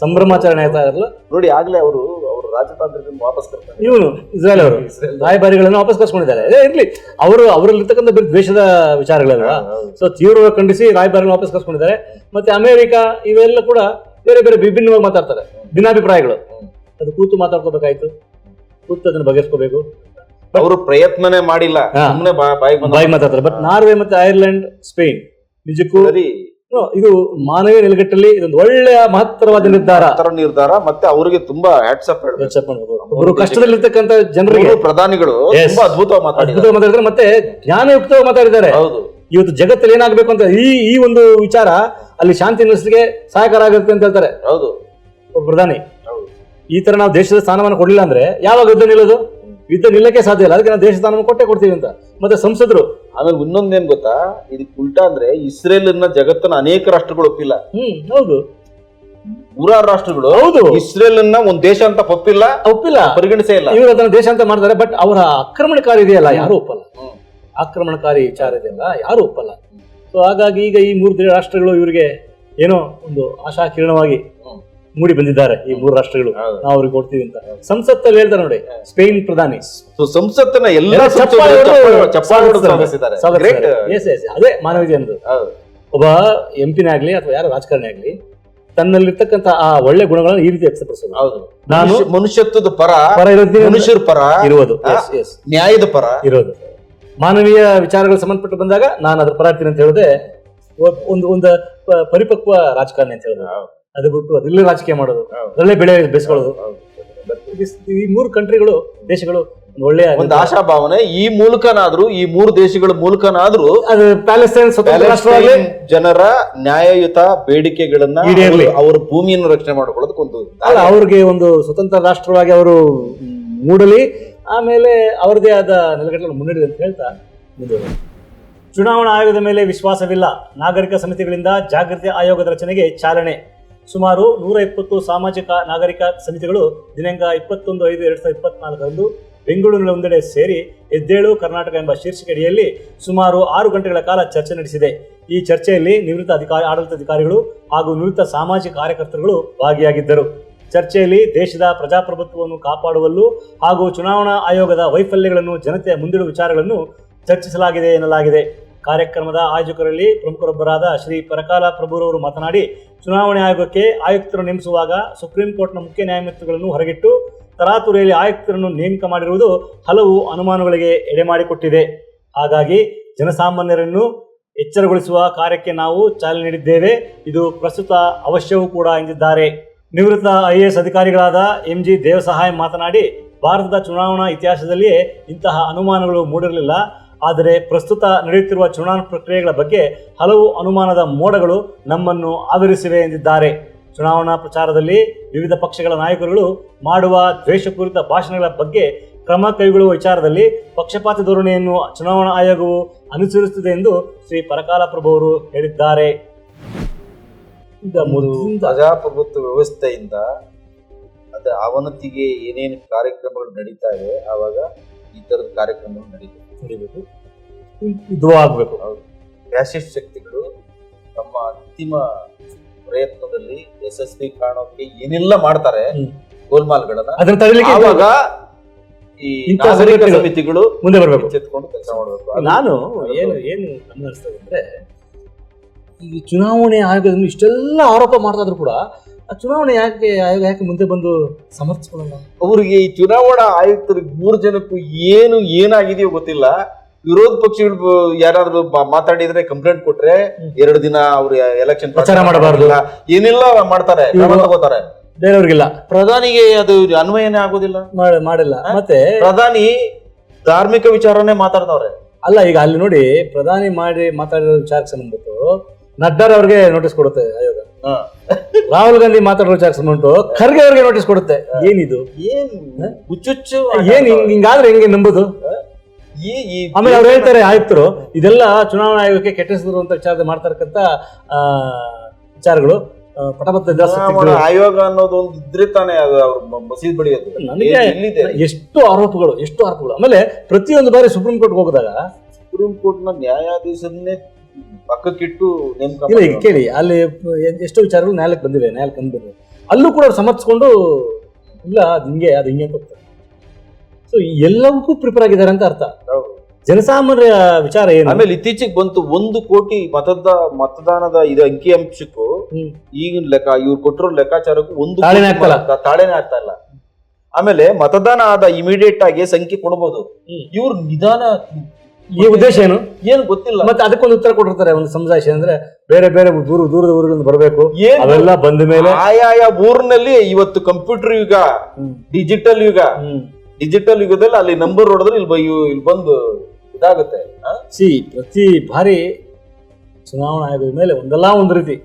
ಸಂಭ್ರಮಾಚರಣೆ ಆಯ್ತಾ ಇರಲ್ಲ? ನೋಡಿ ಆಗ್ಲೇ ಅವರು ಅವರು ರಾಜತಾಂತ್ರಿಕ ವಾಪಸ್ ಕರ್ತಾರೆ ಇವನು ಇಸ್ರೇಲ್. ಅವರು ರಾಯಭಾರಿಗಳನ್ನು ವಾಪಸ್ ಕರ್ಸ್ಕೊಂಡಿದ್ದಾರೆ. ಅದೇ ಇರ್ಲಿ. ಅವರು ಅವರಲ್ಲಿರ್ತಕ್ಕಂಥ ಬರೀ ದ್ವೇಷದ ವಿಚಾರಗಳಲ್ಲ. ಸೊ ತೀವ್ರವಾಗಿ ಖಂಡಿಸಿ ರಾಯಭಾರಿಗಳನ್ನು ವಾಪಸ್ ಕರ್ಸ್ಕೊಂಡಿದ್ದಾರೆ. ಮತ್ತೆ ಅಮೆರಿಕ ಇವೆಲ್ಲ ಕೂಡ ಬೇರೆ ಬೇರೆ ವಿಭಿನ್ನವಾಗಿ ಮಾತಾಡ್ತಾರೆ. ಭಿನ್ನಾಭಿಪ್ರಾಯಗಳು. ಅದು ಕೂತು ಮಾತಾಡ್ಕೋಬೇಕಾಯ್ತು. ಕೂತು ಅದನ್ನ ಬಗೆಹರಿಸ್ಕೋಬೇಕು. ಅವರು ಪ್ರಯತ್ನನೇ ಮಾಡಿಲ್ಲ. ಸುಮ್ಮನೆ ಬಾಯಿ ಬಾಯಿ ಮಾತಾಡ್ತಾರೆ. ಬಟ್ ನಾರ್ವೆ ಮತ್ತೆ ಐರ್ಲೆಂಡ್ ಸ್ಪೇನ್ ನಿಜಕ್ಕೂ ಇದು ಮಾನವೀಯ ನೆಲೆಗಟ್ಟಲ್ಲಿ ಇದೊಂದು ಒಳ್ಳೆಯ ಮಹತ್ತರವಾದ ನಿರ್ಧಾರ. ನಿರ್ಧಾರ ಮತ್ತೆ ಅವರಿಗೆ ತುಂಬಾ ಹ್ಯಾಟ್ಸಪ್ ಅವರು. ಕಷ್ಟದಲ್ಲಿರ್ತಕ್ಕಂಥ ಜನರಿಗೆ ಪ್ರಧಾನಿಗಳು ತುಂಬಾ ಅದ್ಭುತವಾಗಿ ಮಾತಾಡಿದ್ದಾರೆ. ಮತ್ತೆ ಜ್ಞಾನಯುಕ್ತವಾಗಿ ಮಾತಾಡಿದ್ದಾರೆ. ಹೌದು. ಇವತ್ತು ಜಗತ್ತಲ್ಲಿ ಏನಾಗಬೇಕು ಅಂತ ಈ ಈ ಒಂದು ವಿಚಾರ ಅಲ್ಲಿ ಶಾಂತಿ ನೆಲೆಸಿಗೆ ಸಹಾಯಕರ ಆಗುತ್ತೆ ಅಂತ ಹೇಳ್ತಾರೆ. ಹೌದು. ಪ್ರಧಾನಿ. ಈ ತರ ನಾವು ದೇಶದ ಸ್ಥಾನಮಾನ ಕೊಡಲಿಲ್ಲ ಅಂದ್ರೆ ಯಾವಾಗ ಯುದ್ಧ ನಿಲ್ಲೋದು? ಯುದ್ಧ ನಿಲ್ಲಕ್ಕೆ ಸಾಧ್ಯ ಇಲ್ಲ. ಅದಕ್ಕೆ ನಾವು ದೇಶದ ಸ್ಥಾನಮಾನ ಕೊಟ್ಟೆ ಕೊಡ್ತೀವಿ ಅಂತ. ಮತ್ತೆ ಸಂಸದರು. ಆಮೇಲೆ ಇನ್ನೊಂದೇನ್ ಗೊತ್ತಾ? ಇದಕ್ಕೆ ಉಲ್ಟಾ ಅಂದ್ರೆ ಇಸ್ರೇಲ್ ಅನ್ನ ಜಗತ್ತನ್ನ ಅನೇಕ ರಾಷ್ಟ್ರಗಳು ಒಪ್ಪಿಲ್ಲ. ಹ್ಮ್ ಹೌದು. ನೂರಾರು ರಾಷ್ಟ್ರಗಳು ಹೌದು. ಇಸ್ರೇಲ್ ಅನ್ನ ಒಂದ್ ದೇಶ ಅಂತ ಒಪ್ಪಿಲ್ಲ. ಒಪ್ಪಿಲ್ಲ. ಪರಿಗಣಿಸೇ ಇಲ್ಲ. ಇವರು ಅದನ್ನ ದೇಶ ಅಂತ ಮಾಡ್ತಾರೆ ಬಟ್ ಅವರ ಆಕ್ರಮಣಕಾರಿ ಇದೆಯಲ್ಲ ಯಾರು ಒಪ್ಪಲ್ಲ. ಆಕ್ರಮಣಕಾರಿ ವಿಚಾರ ಇದೆಲ್ಲ ಯಾರು ಒಪ್ಪಲ್ಲ. ಸೊ ಹಾಗಾಗಿ ಈಗ ಈ ಮೂರು ರಾಷ್ಟ್ರಗಳು ಇವರಿಗೆ ಏನೋ ಒಂದು ಆಶಾ ಕಿರಣವಾಗಿ ಮೂಡಿ ಬಂದಿದ್ದಾರೆ ಈ ಮೂರು ರಾಷ್ಟ್ರಗಳು. ನಾವು ಅವ್ರಿಗೆ ಕೊಡ್ತೀವಿ ಅಂತ. ಸಂಸತ್ತಲ್ಲಿ ಹೇಳ್ತಾರೆ ನೋಡಿ ಸ್ಪೇನ್ ಪ್ರಧಾನಿ. ಸಂಸತ್ತನ್ನ ಸಂಸತ್ತಿನ ಎಲ್ಲ. ಅದೇ ಅನ್ನೋದು. ಒಬ್ಬ ಎಂ ಪಿನೇ ಆಗ್ಲಿ ಅಥವಾ ಯಾರ ರಾಜಕಾರಣಿ ಆಗ್ಲಿ ತನ್ನಲ್ಲಿರ್ತಕ್ಕಂಥ ಆ ಒಳ್ಳೆ ಗುಣಗಳನ್ನ ಈ ರೀತಿ ವ್ಯಕ್ತಪಡಿಸೋದು. ಹೌದು. ನಾನು ಮನುಷ್ಯತ್ವದ ಪರ ಪರ ಇರೋದು ಮನುಷ್ಯರ ಪರ ಇರುವುದು. ನ್ಯಾಯದ ಪರ ಇರೋದು ಮಾನವೀಯ ವಿಚಾರಗಳು ಸಂಬಂಧಪಟ್ಟು ಬಂದಾಗ ನಾನು ಅದ್ರ ಪರ ಇರ್ತೀನಿ ಅಂತ ಹೇಳಿದೆ ಒಂದು ಒಂದು ಪರಿಪಕ್ವ ರಾಜಕಾರಣಿ ಅಂತ ಹೇಳಿದ್ರು. ಅದು ಬಿಟ್ಟು ಅದರಲ್ಲೇ ರಾಜಕೀಯ ಮಾಡೋದು. ಅದರಲ್ಲೇ ಬೆಳೆ ಬೆಳೆಸ್ಕೊಳ್ಳೋದು ಈ ಮೂರು ಕಂಟ್ರಿಗಳು ದೇಶಗಳು ಒಳ್ಳೆಯ ಒಂದು ಆಶಾಭಾವನೆ ಈ ಮೂಲಕನಾದ್ರೂ ಈ ಮೂರು ದೇಶಗಳ ಮೂಲಕನಾದ್ರೂ ಅದು ಪ್ಯಾಲೆಸ್ತೈನ್ ಜನರ ನ್ಯಾಯಯುತ ಬೇಡಿಕೆಗಳನ್ನ ಅವರ ಅವ್ರ ಭೂಮಿಯನ್ನು ರಕ್ಷಣೆ ಮಾಡಿಕೊಳ್ಳೋದಕ್ಕೊಂದು ಅಲ್ಲ ಅವ್ರಿಗೆ ಒಂದು ಸ್ವತಂತ್ರ ರಾಷ್ಟ್ರವಾಗಿ ಅವರು ಮೂಡಲಿ ಆಮೇಲೆ ಅವರದೇ ಆದ ನೆಲೆಗಟ್ಟಲು ಮುನ್ನಡೆಯಲಿ ಅಂತ ಹೇಳ್ತಾ ಮುಂದುವರೆ ಚುನಾವಣಾ ಆಯೋಗದ ಮೇಲೆ ವಿಶ್ವಾಸವಿಲ್ಲ. ನಾಗರಿಕ ಸಮಿತಿಗಳಿಂದ ಜಾಗೃತಿ ಆಯೋಗದ ರಚನೆಗೆ ಚಾಲನೆ. ಸುಮಾರು ನೂರ ಇಪ್ಪತ್ತು ಸಾಮಾಜಿಕ ನಾಗರಿಕ ಸಮಿತಿಗಳು ದಿನಾಂಕ ಇಪ್ಪತ್ತೊಂದು ಐದು ಎರಡು ಸಾವಿರದ ಇಪ್ಪತ್ನಾಲ್ಕರಂದು ಬೆಂಗಳೂರಿನ ಒಂದೆಡೆ ಸೇರಿ ಎದ್ದೇಳು ಕರ್ನಾಟಕ ಎಂಬ ಶೀರ್ಷಿಕೆ ಅಡಿಯಲ್ಲಿ ಸುಮಾರು ಆರು ಗಂಟೆಗಳ ಕಾಲ ಚರ್ಚೆ ನಡೆಸಿದೆ. ಈ ಚರ್ಚೆಯಲ್ಲಿ ನಿವೃತ್ತ ಅಧಿಕಾರಿ, ಆಡಳಿತಾಧಿಕಾರಿಗಳು ಹಾಗೂ ನಿವೃತ್ತ ಸಾಮಾಜಿಕ ಕಾರ್ಯಕರ್ತರುಗಳು ಭಾಗಿಯಾಗಿದ್ದರು. ಚರ್ಚೆಯಲ್ಲಿ ದೇಶದ ಪ್ರಜಾಪ್ರಭುತ್ವವನ್ನು ಕಾಪಾಡುವಲ್ಲೂ ಹಾಗೂ ಚುನಾವಣಾ ಆಯೋಗದ ವೈಫಲ್ಯಗಳನ್ನು ಜನತೆಯ ಮುಂದಿಡುವ ವಿಚಾರಗಳನ್ನು ಚರ್ಚಿಸಲಾಗಿದೆ ಎನ್ನಲಾಗಿದೆ. ಕಾರ್ಯಕ್ರಮದ ಆಯೋಜಕರಲ್ಲಿ ಪ್ರಮುಖರೊಬ್ಬರಾದ ಶ್ರೀ ಪರಕಾಲ ಪ್ರಭುರವರು ಮಾತನಾಡಿ, ಚುನಾವಣೆ ಆಯೋಗಕ್ಕೆ ಆಯುಕ್ತರು ನೇಮಿಸುವಾಗ ಸುಪ್ರೀಂ ಕೋರ್ಟ್ನ ಮುಖ್ಯ ನ್ಯಾಯಮೂರ್ತಿಗಳನ್ನು ಹೊರಗಿಟ್ಟು ತರಾತುರಿಯಲ್ಲಿ ಆಯುಕ್ತರನ್ನು ನೇಮಕ ಮಾಡಿರುವುದು ಹಲವು ಅನುಮಾನಗಳಿಗೆ ಎಡೆಮಾಡಿಕೊಟ್ಟಿದೆ. ಹಾಗಾಗಿ ಜನಸಾಮಾನ್ಯರನ್ನು ಎಚ್ಚರಗೊಳಿಸುವ ಕಾರ್ಯಕ್ಕೆ ನಾವು ಚಾಲನೆ ನೀಡಿದ್ದೇವೆ. ಇದು ಪ್ರಸ್ತುತ ಅವಶ್ಯವೂ ಕೂಡ ಎಂದಿದ್ದಾರೆ. ನಿವೃತ್ತ ಐ ಎಸ್ ಅಧಿಕಾರಿಗಳಾದ ಎಂ ಜಿ ದೇವಸಹಾಯ್ ಮಾತನಾಡಿ, ಭಾರತದ ಚುನಾವಣಾ ಇತಿಹಾಸದಲ್ಲಿಯೇ ಇಂತಹ ಅನುಮಾನಗಳು ಮೂಡಿರಲಿಲ್ಲ. ಆದರೆ ಪ್ರಸ್ತುತ ನಡೆಯುತ್ತಿರುವ ಚುನಾವಣಾ ಪ್ರಕ್ರಿಯೆಗಳ ಬಗ್ಗೆ ಹಲವು ಅನುಮಾನದ ಮೋಡಗಳು ನಮ್ಮನ್ನು ಆವರಿಸಿವೆ ಎಂದಿದ್ದಾರೆ. ಚುನಾವಣಾ ಪ್ರಚಾರದಲ್ಲಿ ವಿವಿಧ ಪಕ್ಷಗಳ ನಾಯಕರುಗಳು ಮಾಡುವ ದ್ವೇಷಪೂರಿತ ಭಾಷಣಗಳ ಬಗ್ಗೆ ಕ್ರಮ ಕೈಗೊಳ್ಳುವ ವಿಚಾರದಲ್ಲಿ ಪಕ್ಷಪಾತ ಧೋರಣೆಯನ್ನು ಚುನಾವಣಾ ಆಯೋಗವು ಅನುಸರಿಸುತ್ತದೆ ಎಂದು ಶ್ರೀ ಪರಕಾಲ ಪ್ರಭು ಅವರು ಹೇಳಿದ್ದಾರೆ. ಈಗ ಮೊದಲಿಂದ ಪ್ರಜಾಪ್ರಭುತ್ವ ವ್ಯವಸ್ಥೆಯಿಂದ ಅದ ಅವನತಿಗೆ ಏನೇನು ಕಾರ್ಯಕ್ರಮಗಳು ನಡೀತಾ ಇವೆ ಆವಾಗ ಈ ತರದ ಕಾರ್ಯಕ್ರಮಗಳು ನಡೀಬೇಕು. ನಡಿಬೇಕು. ಇದು ಆಗಬೇಕು. ಫ್ಯಾಸಿಸ್ಟ್ ಶಕ್ತಿಗಳು ತಮ್ಮ ಅಂತಿಮ ಪ್ರಯತ್ನದಲ್ಲಿ ಯಶಸ್ವಿ ಕಾಣೋಕೆ ಏನೆಲ್ಲ ಮಾಡ್ತಾರೆ. ಗೋಲ್ಮಾಲ್ಗಳನ್ನ ಅದನ್ನ ತಡೆಯಲಿಕ್ಕೆ ಆವಾಗ ಈ ನಾಗರಿಕ ಸಮಿತಿಗಳು ಮುಂದೆ ಬರಬೇಕು. ಎಚ್ಚೆತ್ಕೊಂಡು ಕೆಲಸ ಮಾಡಬೇಕು. ನಾನು ಏನು ಏನು ಅನ್ನಿಸ್ತದೆ ಅಂದ್ರೆ ಈ ಚುನಾವಣೆ ಆಯೋಗದಿಂದ ಇಷ್ಟೆಲ್ಲ ಆರೋಪ ಮಾಡ್ತಾದ್ರು ಕೂಡ ಆ ಚುನಾವಣೆ ಯಾಕೆ ಆಯೋಗ ಯಾಕೆ ಮುಂದೆ ಬಂದು ಸಮರ್ಥಿಸ್ಕೊಳ್ಳಲ್ಲ? ಅವ್ರಿಗೆ ಈ ಚುನಾವಣಾ ಆಯುಕ್ತರಿಗೆ ಮೂರು ಜನಕ್ಕೂ ಏನು ಏನಾಗಿದೆಯೋ ಗೊತ್ತಿಲ್ಲ. ವಿರೋಧ ಪಕ್ಷಗಳು ಯಾರಾದ್ರೂ ಮಾತಾಡಿದ್ರೆ ಕಂಪ್ಲೇಂಟ್ ಕೊಟ್ರೆ. ಎರಡು ದಿನ ಅವ್ರು ಎಲೆಕ್ಷನ್ ಪ್ರಚಾರ ಮಾಡಬಾರ್ದು. ಏನಿಲ್ಲ ಮಾಡ್ತಾರೆ. ತಗೋತಾರೆ. ಬೇರೆಯವ್ರಿಗಿಲ್ಲ. ಪ್ರಧಾನಿಗೆ ಅದು ಅನ್ವಯನೇ ಆಗೋದಿಲ್ಲ. ಮಾಡ- ಮಾಡಿಲ್ಲ. ಮತ್ತೆ ಪ್ರಧಾನಿ ಧಾರ್ಮಿಕ ವಿಚಾರನೇ ಮಾತಾಡ್ತಾವ್ರೆ ಅಲ್ಲ ಈಗ ಅಲ್ಲಿ ನೋಡಿ ಪ್ರಧಾನಿ ಮಾಡಿ ಮಾತಾಡಿರೋ ವಿಚಾರಕ್ಕೆ ಸಂಬಂಧಪಟ್ಟು ನಡ್ಡಾರ್ ಅವ್ರಿಗೆ ನೋಟಿಸ್ ಕೊಡುತ್ತೆ ಆಯೋಗ. ರಾಹುಲ್ ಗಾಂಧಿ ಮಾತಾಡೋ ವಿಚಾರಕ್ಕೆ ಉಂಟು ಖರ್ಗೆ ಅವ್ರಿಗೆ ನೋಟಿಸ್ ಕೊಡುತ್ತೆ. ಏನಿದು? ಏನ್ ಹುಚ್ಚುಚ್ಚು ಏನ್ ಹಿಂಗ್ ಹಿಂಗಾದ್ರೆ ಹೆಂಗೆ ನಂಬುದು? ಈ ಈ ಆಮೇಲೆ ಅವ್ರು ಹೇಳ್ತಾರೆ ಆಯುಕ್ತರು ಇದೆಲ್ಲ ಚುನಾವಣಾ ಆಯೋಗಕ್ಕೆ ಕೆಟ್ಟಿಸಿದ್ರು ಅಂತ ವಿಚಾರ ಮಾಡ್ತಾರಕ್ಕಂತ ಆ, ವಿಚಾರಗಳು ಆಯೋಗ ಅನ್ನೋದು ಒಂದು ಇದ್ರೆ ತಾನೇ ಮಸೀದ್ ಬಳಿಯೋದು ನನಗೆ ಎಷ್ಟು ಆರೋಪಗಳು ಎಷ್ಟು ಆರೋಪಗಳು. ಆಮೇಲೆ ಪ್ರತಿಯೊಂದು ಬಾರಿ ಸುಪ್ರೀಂ ಕೋರ್ಟ್ ಹೋಗಿದಾಗ ಸುಪ್ರೀಂ ಕೋರ್ಟ್ನ ನ್ಯಾಯಾಧೀಶನ್ನೇ ಪಕ್ಕಕ್ಕಿಟ್ಟು ಇಲ್ಲ ಈಗ ಕೇಳಿ ಅಲ್ಲಿ ಎಷ್ಟೋ ವಿಚಾರಗಳು ನ್ಯಾಯಕ್ಕೆ ಬಂದಿವೆ ನ್ಯಾಯಕ್ಕೆ ಬಂದಿದೆ ಬಂದಿವೆ. ಅಲ್ಲೂ ಕೂಡ ಅವ್ರು ಸಮರ್ಥಿಸ್ಕೊಂಡು ಇಲ್ಲ ಅದು ಹಿಂಗೆ ಅದು ಹಿಂಗೆ ಅಂತ ಹೋಗ್ತಾರೆ. ಸೊ ಎಲ್ಲವಕ್ಕೂ ಪ್ರಿಪೇರ್ ಆಗಿದ್ದಾರೆ ಅಂತ ಅರ್ಥ. ಜನಸಾಮಾನ್ಯ ಜನಸಾಮಾನ್ಯರ ವಿಚಾರ ಏನು? ಆಮೇಲೆ ಇತ್ತೀಚೆಗೆ ಬಂತು ಒಂದು ಕೋಟಿ ಮತದ ಮತದಾನದ ಇದು ಅಂಕಿ ಅಂಶಕ್ಕೂ. ಈಗಿನ ಲೆಕ್ಕ ಇವ್ರು ಕೊಟ್ಟಿರೋ ಲೆಕ್ಕಾಚಾರಕ್ಕೂ ಒಂದು ತಾಳೆನೇ ಆಗ್ತಾ ಇಲ್ಲ. ಆಮೇಲೆ ಮತದಾನ ಆದ ಇಮಿಡಿಯೇಟ್ ಆಗಿ ಸಂಖ್ಯೆ ಕೊಡಬಹುದು. ಇವ್ರು ನಿಧಾನ ಈ ಉದ್ದೇಶ ಏನು? ಏನು ಗೊತ್ತಿಲ್ಲ. ಮತ್ತೆ ಅದಕ್ಕೊಂದು ಉತ್ತರ ಕೊಟ್ಟಿರ್ತಾರೆ ಒಂದು ಸಮುದಾಯ ಅಂದ್ರೆ ಬೇರೆ ಬೇರೆ ದೂರ ದೂರದ ಊರುಗಳಿಂದ ಬರಬೇಕು. ಏನು? ಅವೆಲ್ಲ ಬಂದ ಮೇಲೆ ಆಯಾಯ ಊರಿನಲ್ಲಿ ಇವತ್ತು ಕಂಪ್ಯೂಟರ್ ಯುಗ ಡಿಜಿಟಲ್ ಯುಗ. ಡಿಜಿಟಲ್ ಯುಗದಲ್ಲಿ ಅಲ್ಲಿ ನಂಬರ್ ಹೊಡೆದ್ರೆ ಇಲ್ಲಿ ಬೈ ಇಲ್ಲಿ ಬಂದು ಇದಾಗುತ್ತೆ. ಸಿ ಪ್ರತಿ ಬಾರಿ ಚುನಾವಣಾ ಆಯೋಗದ ಮೇಲೆ ಒಂದಲ್ಲ ಒಂದು ರೀತಿ.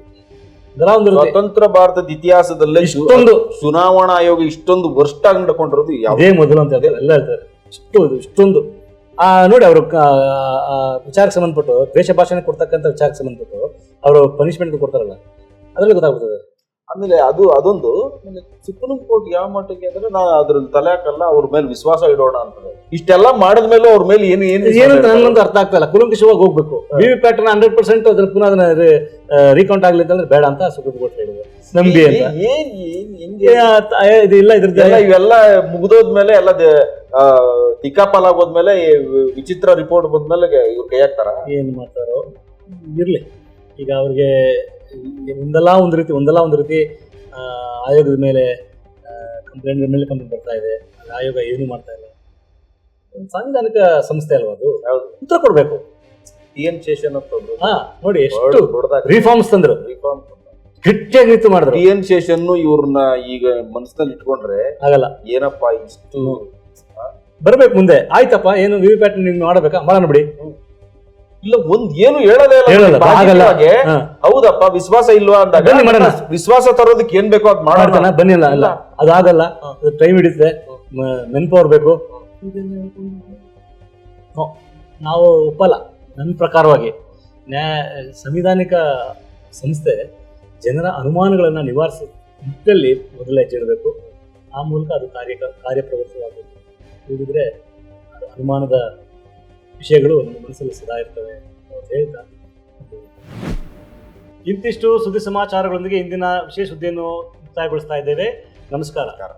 ಒಂದಲ್ಲ ಒಂದು ರೀತಿ. ಸ್ವತಂತ್ರ ಭಾರತದ ಇತಿಹಾಸದಲ್ಲೇ ಇಷ್ಟೊಂದು. ಚುನಾವಣಾ ಆಯೋಗ ಇಷ್ಟೊಂದು ವರ್ಷ ಆಗಿ ನಡ್ಕೊಂಡಿರೋದು ಯಾವುದೇ ಮೊದಲು ಅಂತ ಹೇಳ್ತಾರೆ ಎಲ್ಲ ಹೇಳ್ತಾರೆ. ಇಷ್ಟು ಇಷ್ಟೊಂದು. ಆ ನೋಡಿ ಅವರು ವಿಚಾರಕ್ಕೆ ಸಂಬಂಧಪಟ್ಟು ದ್ವೇಷ ಭಾಷಣ ಕೊಡ್ತಕ್ಕಂಥ ವಿಚಾರಕ್ಕೆ ಸಂಬಂಧಪಟ್ಟು ಅವರು ಪನಿಷ್ಮೆಂಟ್ ಕೊಡ್ತಾರಲ್ಲ ಅದರಲ್ಲಿ ಗೊತ್ತಾಗ್ತದೆ ಆಮೇಲೆ ಅದು ಅದೊಂದು ಆಮೇಲೆ ಸುಪ್ರೀಂ ಕೋರ್ಟ್ ಯಾವ ಮಟ್ಟಿಗೆ ಅಂದ್ರೆ ನಾ ಅದ್ರಲ್ಲಿ ತಲೆ ಹಾಕಲ್ಲ ಅವ್ರ ಮೇಲೆ ವಿಶ್ವಾಸ ಇಡೋಣ ಅಂತ ಇಷ್ಟೆಲ್ಲ ಮಾಡಿದ ಮೇಲೆ ಅವ್ರ ಮೇಲೆ ಏನು ಏನು ಏನು ನನ್ಗಂತೂ ಅರ್ಥ ಆಗ್ತಾ ಇಲ್ಲ. ಕುಲಂಕುಷವಾಗಿ ಹೋಗ್ಬೇಕು. V V pattern hundred percent ಅದ್ರ ಪುನಃ ಅದನ್ನ ರೀಕೌಂಟ್ ಆಗ್ಲಿ ಅಂತಂದ್ರೆ ಬೇಡ ಅಂತ ಸುಪ್ರೀಂ ಕೋರ್ಟ್ ಹೇಳಿದೆ. ನಂಬಿ ಅಂತ. ಇಲ್ಲ ಇದ್ರದ್ದು ಎಲ್ಲ ಇವೆಲ್ಲ ಮುಗಿದೋದ್ಮೇಲೆ ಎಲ್ಲ ಆ, ಆಗೋದ್ಮೇಲೆ ಈ ವಿಚಿತ್ರ ರಿಪೋರ್ಟ್ ಬಂದ್ಮೇಲೆ ಇವ್ರು ಕೈ ಹಾಕ್ತಾರ ಏನು ಮಾಡ್ತಾರೋ? ಇರಲಿ. ಈಗ ಅವ್ರಿಗೆ ಒಂದಲ್ಲ ಒಂದು ರೀತಿ ಒಂದಲ್ಲ ಒಂದು ರೀತಿ ಆ, ಆಯೋಗದ ಮೇಲೆ ಕಂಪ್ಲೇಂಟ್ ಮೇಲೆ ಕಂಪ್ಲೇಂಟ್ ಬರ್ತಾ ಇದೆ. ಆಯೋಗ ಏನು ಮಾಡ್ತಾ ಇಲ್ಲ. ಒಂದು ಸಾಂವಿಧಾನಿಕ ಸಂಸ್ಥೆ ಅಲ್ವಾ ಅದು? ಹೌದು. ಉತ್ತರ ಕೊಡಬೇಕು. ಟಿ ಎನ್ ಶೇಷನ್ ಅಂತ ಒಬ್ರು ಹಾ ನೋಡಿ ಎಷ್ಟು ದೊಡ್ಡದಾಗಿ ರಿಫಾರ್ಮ್ಸ್ ತಂದ್ರು. Reform ಗಟ್ಟಿಯಾಗಿ ಮಾಡಿದ್ರು. ಟಿ ಎನ್ ಶೇಷನ್ ಇವ್ರನ್ನ ಈಗ ಮನಸ್ಸಲ್ಲಿ ಇಟ್ಕೊಂಡ್ರೆ ಆಗಲ್ಲ. ಏನಪ್ಪಾ ಇಷ್ಟು ಬರ್ಬೇಕು ಮುಂದೆ. ಆಯ್ತಪ್ಪ ಏನು ವಿ ಪ್ಯಾಟ್ ನೀವು ಮಾಡಬೇಕಾ? ಮಾಡೋಣ ಬಿಡಿ. ಇಲ್ಲ ಒಂದ್ ಏನು ಹೇಳೋದೇ ಹೇಳಲ್ಲ, ಇಲ್ಲ ಆಗಲ್ಲ. ಬಾಧ್ಯತೆಯಾಗೆ ಹಾ. ಹೌದಪ್ಪ ವಿಶ್ವಾಸ ಇಲ್ವಾ ಅಂದಾಗ ಬನ್ನಿ ಮಾಡೋಣ. ವಿಶ್ವಾಸ ತರೋದಕ್ಕೆ ಏನ್ ಬೇಕೋ ಅದ್ ಮಾಡೋಣ. ಮಾಡ್ತಾನ ಬನ್ನಿ ಅಲ್ಲ ಅಲ್ಲ. ಅದಾಗಲ್ಲ ಟೈಮ್ ಹಿಡಿಯುತ್ತೆ. ಪವರ್ ಬೇಕು. ನೋ, ನಾವು ಒಪ್ಪಲ್ಲ ನನ್ನ ಪ್ರಕಾರವಾಗಿ. ನ್ಯಾ- ಸಂವಿಧಾನಿಕ ಸಂಸ್ಥೆ ಜನರ ಅನುಮಾನಗಳನ್ನು ನಿವಾರಿಸಿ ನಿಟ್ಟಲ್ಲಿ ಮೊದಲ ಹೆಜ್ಜೆ ಇಡಬೇಕು ಆ ಮೂಲಕ ಅದು ಕಾರ್ಯ ಕಾರ್ಯಪ್ರವೃತ್ತವಾಗಬೇಕು. ಅದು ಅನುಮಾನದ ವಿಷಯಗಳು ನಮ್ಮ ಮನಸ್ಸಲ್ಲಿ ಸದಾ ಇರ್ತವೆ ಹೇಳ್ತಾ ಇಂತಿಷ್ಟು ಸುದ್ದಿ ಸಮಾಚಾರಗಳೊಂದಿಗೆ ಇಂದಿನ ವಿಶೇಷ ಸುದ್ದಿಯನ್ನು ಮುಕ್ತಾಯಗೊಳಿಸ್ತಾ ಇದ್ದೇವೆ. ನಮಸ್ಕಾರ.